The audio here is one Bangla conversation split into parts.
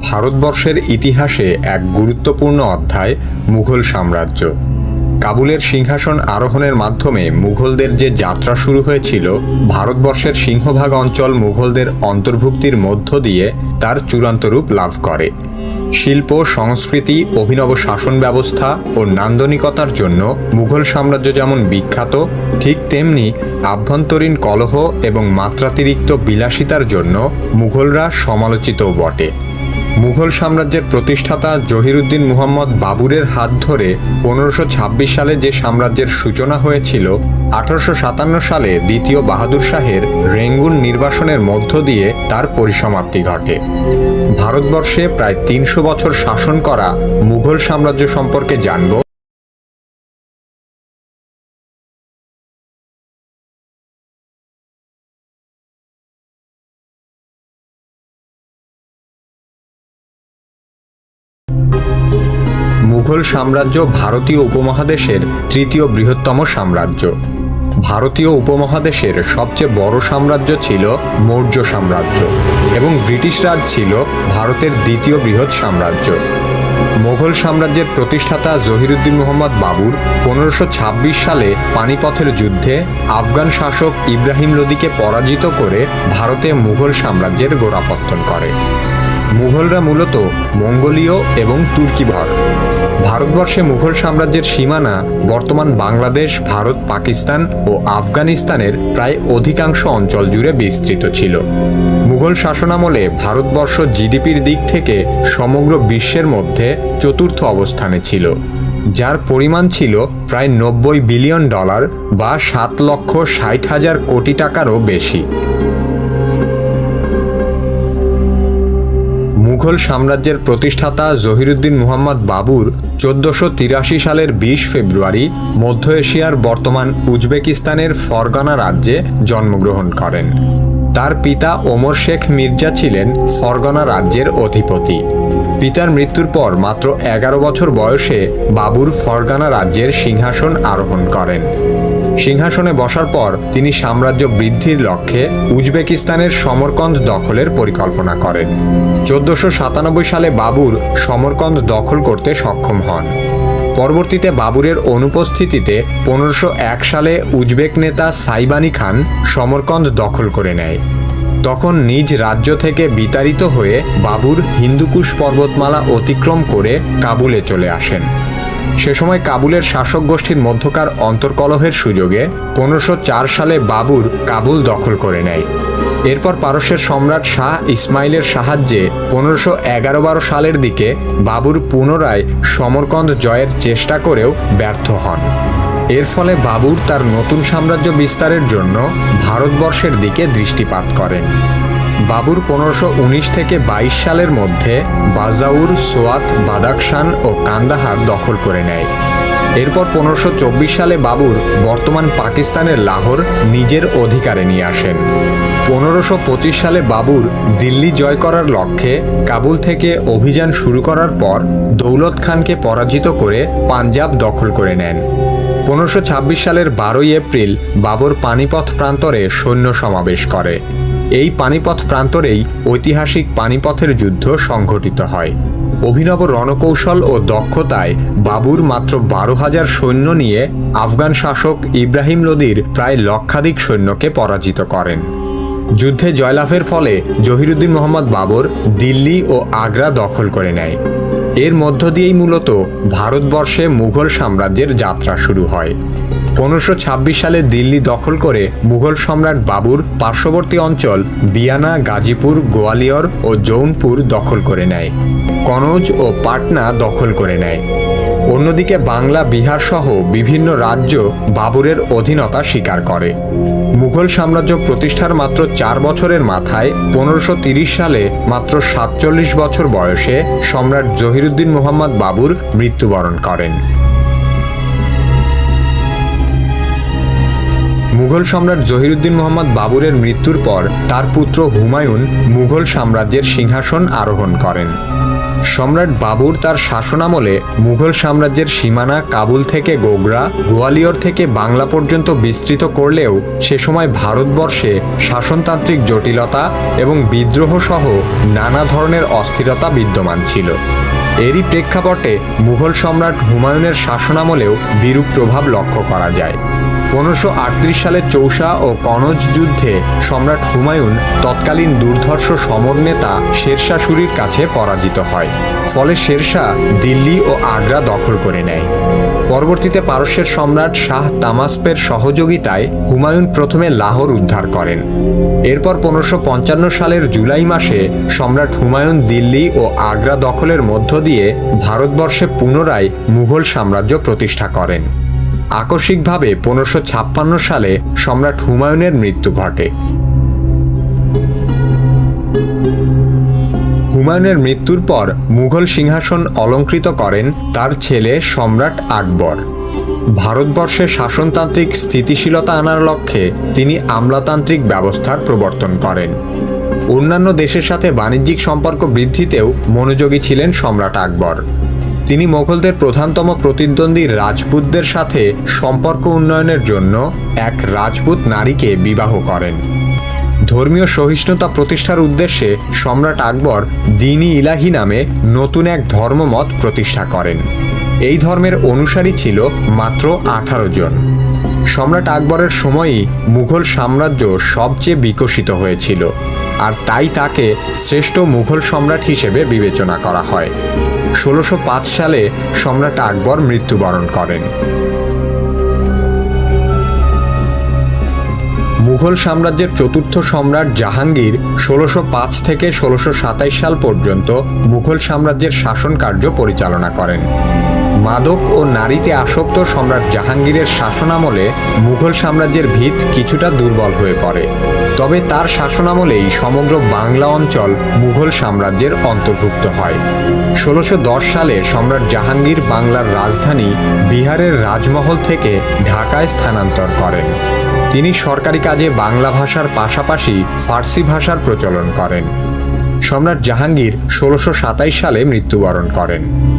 ভারতবর্ষের ইতিহাসে এক গুরুত্বপূর্ণ অধ্যায়, মুঘল সাম্রাজ্য। কাবুলের সিংহাসন আরোহণের মাধ্যমে মুঘলদের যে যাত্রা শুরু হয়েছিল, ভারতবর্ষের সিংহভাগ অঞ্চল মুঘলদের অন্তর্ভুক্তির মধ্য দিয়ে তার চূড়ান্ত রূপ লাভ করে। শিল্প, সংস্কৃতি, অভিনব শাসন ব্যবস্থা ও নান্দনিকতার জন্য মুঘল সাম্রাজ্য যেমন বিখ্যাত, ঠিক তেমনি আভ্যন্তরীণ কলহ এবং মাত্রাতিরিক্ত বিলাসিতার জন্য মুঘলরা সমালোচিতও বটে। মুঘল সাম্রাজ্যের প্রতিষ্ঠাতা জহিরুদ্দিন মুহাম্মদ বাবুরের হাত ধরে পনেরোশো সালে যে সাম্রাজ্যের সূচনা হয়েছিল, আঠারোশো সাতান্ন সালে দ্বিতীয় বাহাদুর শাহের রেঙ্গুন নির্বাসনের মধ্য দিয়ে তার পরিসমাপ্তি ঘটে। ভারতবর্ষে প্রায় তিনশো বছর শাসন করা মুঘল সাম্রাজ্য সম্পর্কে জানব। মুঘল সাম্রাজ্য ভারতীয় উপমহাদেশের তৃতীয় বৃহত্তম সাম্রাজ্য। ভারতীয় উপমহাদেশের সবচেয়ে বড় সাম্রাজ্য ছিল মৌর্য সাম্রাজ্য এবং ব্রিটিশ রাজ ছিল ভারতের দ্বিতীয় বৃহৎ সাম্রাজ্য। মোগল সাম্রাজ্যের প্রতিষ্ঠাতা জহিরুদ্দিন মোহাম্মদ বাবুর পনেরোশো সালে পানিপথের যুদ্ধে আফগান শাসক ইব্রাহিম লোদিকে পরাজিত করে ভারতে মুঘল সাম্রাজ্যের গোড়াপত্তন করে। মুঘলরা মূলত মঙ্গোলীয় এবং তুর্কিভর। ভারতবর্ষে মুঘল সাম্রাজ্যের সীমানা বর্তমান বাংলাদেশ, ভারত, পাকিস্তান ও আফগানিস্তানের প্রায় অধিকাংশ অঞ্চল জুড়ে বিস্তৃত ছিল। মুঘল শাসনামলে ভারতবর্ষ জিডিপির দিক থেকে সমগ্র বিশ্বের মধ্যে চতুর্থ অবস্থানে ছিল, যার পরিমাণ ছিল প্রায় নব্বই বিলিয়ন ডলার বা সাত লক্ষ ষাট হাজার কোটি টাকারও বেশি। মুঘল সাম্রাজ্যের প্রতিষ্ঠাতা জহিরুদ্দিন মুহাম্মদ বাবুর চোদ্দশো তিরাশি সালের বিশ ফেব্রুয়ারি মধ্য এশিয়ার বর্তমান উজবেকিস্তানের ফরগানা রাজ্যে জন্মগ্রহণ করেন। তার পিতা ওমর শেখ মির্জা ছিলেন ফরগনা রাজ্যের অধিপতি। পিতার মৃত্যুর পর মাত্র এগারো বছর বয়সে বাবুর ফরগানা রাজ্যের সিংহাসন আরোহণ করেন। সিংহাসনে বসার পর তিনি সাম্রাজ্য বৃদ্ধির লক্ষ্যে উজবেকিস্তানের সমরকন্দ দখলের পরিকল্পনা করেন। চোদ্দশো সাতানব্বই সালে বাবুর সমরকন্দ দখল করতে সক্ষম হন। পরবর্তীতে বাবুরের অনুপস্থিতিতে পনেরোশো এক সালে উজবেক নেতা সাইবানি খান সমরকন্দ দখল করে নেয়। তখন নিজ রাজ্য থেকে বিতাড়িত হয়ে বাবুর হিন্দুকুশ পর্বতমালা অতিক্রম করে কাবুলে চলে আসেন। সে সময় কাবুলের শাসক গোষ্ঠীর মধ্যকার অন্তর্কলহের সুযোগে পনেরোশো সালে বাবুর কাবুল দখল করে নেয়। এরপর পারস্যের সম্রাট শাহ ইসমাইলের সাহায্যে পনেরোশো এগারো বারো সালের দিকে বাবুর পুনরায় সমরকন্দ জয়ের চেষ্টা করেও ব্যর্থ হন। এর ফলে বাবুর তার নতুন সাম্রাজ্য বিস্তারের জন্য ভারতবর্ষের দিকে দৃষ্টিপাত করেন। বাবুর পনেরোশো থেকে বাইশ সালের মধ্যে বাজাউর, সোয়াত বাদাকশান ও কান্দাহার দখল করে নেয়। এরপর পনেরোশো সালে বাবুর বর্তমান পাকিস্তানের লাহোর নিজের অধিকারে নিয়ে আসেন। পনেরোশো সালে বাবুর দিল্লি জয় করার লক্ষ্যে কাবুল থেকে অভিযান শুরু করার পর দৌলত খানকে পরাজিত করে পাঞ্জাব দখল করে নেন। পনেরোশো সালের বারোই এপ্রিল বাবর পানিপথ প্রান্তরে সৈন্য সমাবেশ করে। এই পানিপথ প্রান্তরেই ঐতিহাসিক পানিপথের যুদ্ধ সংঘটিত হয়। অভিনব রণকৌশল ও দক্ষতায় বাবুর মাত্র বারো হাজার সৈন্য নিয়ে আফগান শাসক ইব্রাহিম লোদির প্রায় লক্ষাধিক সৈন্যকে পরাজিত করেন। যুদ্ধে জয়লাভের ফলে জহিরুদ্দিন মোহাম্মদ বাবর দিল্লি ও আগ্রা দখল করে নেয়। এর মধ্য দিয়েই মূলত ভারতবর্ষে মুঘল সাম্রাজ্যের যাত্রা শুরু হয়। পনেরোশো সালে দিল্লি দখল করে মুঘল সম্রাট বাবুর পার্শ্ববর্তী অঞ্চল বিয়ানা, গাজীপুর, গোয়ালিয়র ও জৌনপুর দখল করে নেয়। কনৌজ ও পাটনা দখল করে নেয়। অন্যদিকে বাংলা, বিহার সহ বিভিন্ন রাজ্য বাবুরের অধীনতা স্বীকার করে। মুঘল সাম্রাজ্য প্রতিষ্ঠার মাত্র চার বছরের মাথায় পনেরোশো সালে মাত্র সাতচল্লিশ বছর বয়সে সম্রাট জহিরুদ্দিন মোহাম্মদ বাবুর মৃত্যুবরণ করেন। মুঘল সম্রাট জহিরুদ্দিন মোহাম্মদ বাবুরের মৃত্যুর পর তার পুত্র হুমায়ুন মুঘল সাম্রাজ্যের সিংহাসন আরোহণ করেন। সম্রাট বাবুর তার শাসনামলে মুঘল সাম্রাজ্যের সীমানা কাবুল থেকে গোগরা, গোয়ালিয়র থেকে বাংলা পর্যন্ত বিস্তৃত করলেও সে সময় ভারতবর্ষে শাসনতান্ত্রিক জটিলতা এবং বিদ্রোহ সহ নানা ধরনের অস্থিরতা বিদ্যমান ছিল। এরই প্রেক্ষাপটে মুঘল সম্রাট হুমায়ুনের শাসনামলেও বিরূপ প্রভাব লক্ষ্য করা যায়। পনেরোশো সালের চৌসা ও কনজ যুদ্ধে সম্রাট হুমায়ুন তৎকালীন দুর্ধর্ষ সমর নেতা শেরশাহ সুরির কাছে পরাজিত হয়। ফলে শেরশাহ দিল্লি ও আগ্রা দখল করে নেয়। পরবর্তীতে পারস্যের সম্রাট শাহ তামাসপের সহযোগিতায় হুমায়ুন প্রথমে লাহোর উদ্ধার করেন। এরপর পনেরোশো সালের জুলাই মাসে সম্রাট হুমায়ুন দিল্লি ও আগ্রা দখলের মধ্য দিয়ে ভারতবর্ষে পুনরায় মুঘল সাম্রাজ্য প্রতিষ্ঠা করেন। আকস্মিকভাবে পনেরোশো ছাপ্পান্ন সালে সম্রাট হুমায়ুনের মৃত্যু ঘটে। হুমায়ুনের মৃত্যুর পর মুঘল সিংহাসন অলঙ্কৃত করেন তার ছেলে সম্রাট আকবর। ভারতবর্ষে শাসনতান্ত্রিক স্থিতিশীলতা আনার লক্ষ্যে তিনি আমলাতান্ত্রিক ব্যবস্থার প্রবর্তন করেন। অন্যান্য দেশের সাথে বাণিজ্যিক সম্পর্ক বৃদ্ধিতেও মনোযোগী ছিলেন সম্রাট আকবর। তিনি মোগলদের প্রধানতম প্রতিদ্বন্দ্বী রাজপুতদের সাথে সম্পর্ক উন্নয়নের জন্য এক রাজপুত নারীকে বিবাহ করেন। ধর্মীয় সহিষ্ণুতা প্রতিষ্ঠার উদ্দেশ্যে সম্রাট আকবর দিনী ইলাহি নামে নতুন এক ধর্মমত প্রতিষ্ঠা করেন। এই ধর্মের অনুসারী ছিল মাত্র আঠারো জন। সম্রাট আকবরের সময়ই মুঘল সাম্রাজ্য সবচেয়ে বিকশিত হয়েছিল, আর তাই তাকে শ্রেষ্ঠ মুঘল সম্রাট হিসেবে বিবেচনা করা হয়। ষোলোশো সালে সম্রাট আকবর মৃত্যুবরণ করেন। মুঘল সাম্রাজ্যের চতুর্থ সম্রাট জাহাঙ্গীর ষোলোশো পাঁচ থেকে ষোলোশো সাতাইশ সাল পর্যন্ত মুঘল সাম্রাজ্যের শাসন কার্য পরিচালনা করেন। মাদক ও নারীতে আসক্ত সম্রাট জাহাঙ্গীরের শাসনামলে মুঘল সাম্রাজ্যের ভিত কিছুটা দুর্বল হয়ে পড়ে। তবে তার শাসনামলেই সমগ্র বাংলা অঞ্চল মুঘল সাম্রাজ্যের অন্তর্ভুক্ত হয়। ষোলোশো সালে সম্রাট জাহাঙ্গীর বাংলার রাজধানী বিহারের রাজমহল থেকে ঢাকায় স্থানান্তর করেন। তিনি সরকারি কাজে বাংলা ভাষার পাশাপাশি ফার্সি ভাষার প্রচলন করেন। সম্রাট জাহাঙ্গীর ষোলোশো সালে মৃত্যুবরণ করেন।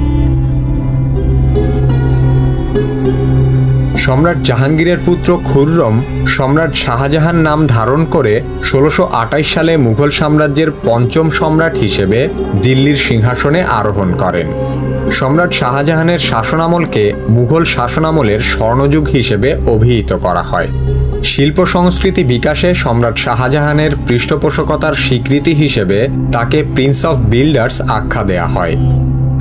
সম্রাট জাহাঙ্গীরের পুত্র খুররম সম্রাট শাহজাহান নাম ধারণ করে ষোলোশো সালে মুঘল সাম্রাজ্যের পঞ্চম সম্রাট হিসেবে দিল্লির সিংহাসনে আরোহণ করেন। সম্রাট শাহজাহানের শাসনামলকে মুঘল শাসনামলের স্বর্ণযুগ হিসেবে অভিহিত করা হয়। শিল্প সংস্কৃতি বিকাশে সম্রাট শাহজাহানের পৃষ্ঠপোষকতার স্বীকৃতি হিসেবে তাকে প্রিন্স অফ বিল্ডার্স আখ্যা দেয়া হয়।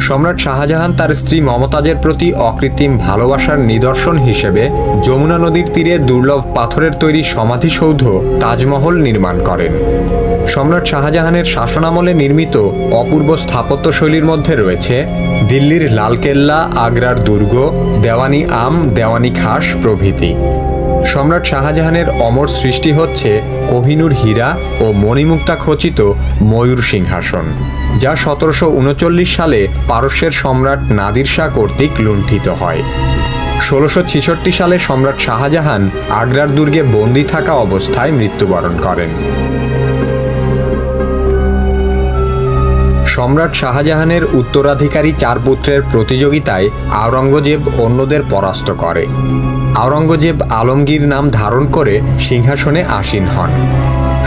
সম্রাট শাহজাহান তার স্ত্রী মমতাজের প্রতি অকৃত্রিম ভালোবাসার নিদর্শন হিসেবে যমুনা নদীর তীরে দুর্লভ পাথরের তৈরি সমাধিসৌধ তাজমহল নির্মাণ করেন। সম্রাট শাহজাহানের শাসনামলে নির্মিত অপূর্ব স্থাপত্যশৈলীর মধ্যে রয়েছে দিল্লির লালকেল্লা, আগ্রার দুর্গ, দেওয়ানি আম, দেওয়ানি খাস প্রভৃতি। সম্রাট শাহজাহানের অমর সৃষ্টি হচ্ছে কোহিনুর হীরা ও মণিমুক্তা খচিত ময়ূর সিংহাসন। যা সতেরোশো উনচল্লিশ সালে পারস্যের সম্রাট নাদির শাহ কর্তৃক লুণ্ঠিত হয়। ষোলোশো সালে সম্রাট শাহজাহান আগ্রার দুর্গে বন্দি থাকা অবস্থায় মৃত্যুবরণ করেন। সম্রাট শাহজাহানের উত্তরাধিকারী চার পুত্রের প্রতিযোগিতায় আওরঙ্গজেব অন্যদের পরাস্ত করে। আওরঙ্গজেব আলমগীর নাম ধারণ করে সিংহাসনে আসীন হন।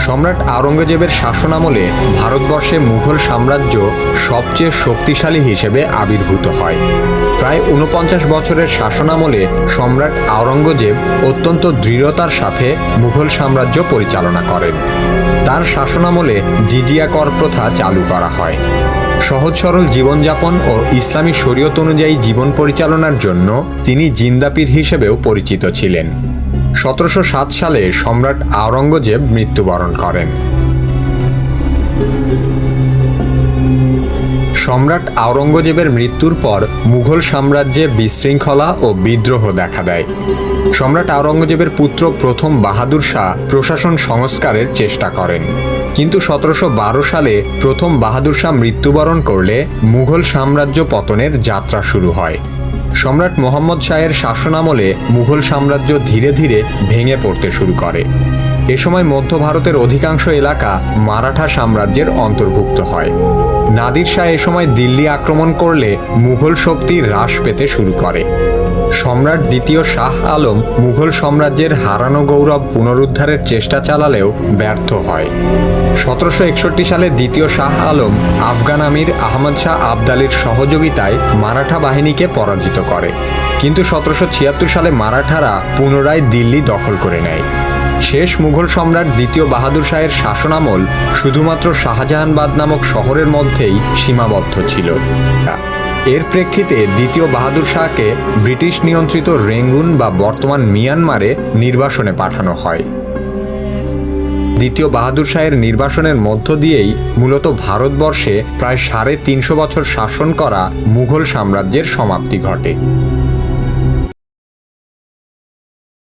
সম্রাট আওরঙ্গজেবের শাসনামলে ভারতবর্ষে মুঘল সাম্রাজ্য সবচেয়ে শক্তিশালী হিসেবে আবির্ভূত হয়। প্রায় উনপঞ্চাশ বছরের শাসনামলে সম্রাট আওরঙ্গজেব অত্যন্ত দৃঢ়তার সাথে মুঘল সাম্রাজ্য পরিচালনা করেন। তার শাসনামলে জিজিয়া কর প্রথা চালু করা হয়। সহজ সরল জীবনযাপন ও ইসলামী শরীয়ত অনুযায়ী জীবন পরিচালনার জন্য তিনি জিন্দাপির হিসেবেও পরিচিত ছিলেন। সতেরোশো সাত সালে সম্রাট আওরঙ্গজেব মৃত্যুবরণ করেন। সম্রাট আওরঙ্গজেবের মৃত্যুর পর মুঘল সাম্রাজ্যে বিশৃঙ্খলা ও বিদ্রোহ দেখা দেয়। সম্রাট আওরঙ্গজেবের পুত্র প্রথম বাহাদুর শাহ প্রশাসন সংস্কারের চেষ্টা করেন। কিন্তু সতেরোশো বারো সালে প্রথম বাহাদুর শাহ মৃত্যুবরণ করলে মুঘল সাম্রাজ্য পতনের যাত্রা শুরু হয়। সম্রাট মোহাম্মদ শাহের শাসনামলে মুঘল সাম্রাজ্য ধীরে ধীরে ভেঙে পড়তে শুরু করে। এ সময় মধ্য ভারতের অধিকাংশ এলাকা মারাঠা সাম্রাজ্যের অন্তর্ভুক্ত হয়। নাদির শাহ এ সময় দিল্লি আক্রমণ করলে মুঘল শক্তি হ্রাস পেতে শুরু করে। সম্রাট দ্বিতীয় শাহ আলম মুঘল সাম্রাজ্যের হারানো গৌরব পুনরুদ্ধারের চেষ্টা চালালেও ব্যর্থ হয়। সতেরোশো একষট্টি সালে দ্বিতীয় শাহ আলম আফগান আমির আহমদ শাহ আবদালির সহযোগিতায় মারাঠা বাহিনীকে পরাজিত করে। কিন্তু সতেরোশো ছিয়াত্তর সালে মারাঠারা পুনরায় দিল্লি দখল করে নেয়। শেষ মুঘল সম্রাট দ্বিতীয় বাহাদুর শাহের শাসনামল শুধুমাত্র শাহজাহানবাদ নামক শহরের মধ্যেই সীমাবদ্ধ ছিল। এর প্রেক্ষিতে দ্বিতীয় বাহাদুর শাহকে ব্রিটিশ নিয়ন্ত্রিত রেঙ্গুন বা বর্তমান মিয়ানমারে নির্বাসনে পাঠানো হয়। দ্বিতীয় বাহাদুর শাহের নির্বাসনের মধ্য দিয়েই মূলত ভারতবর্ষে প্রায় সাড়ে তিনশো বছর শাসন করা মুঘল সাম্রাজ্যের সমাপ্তি ঘটে।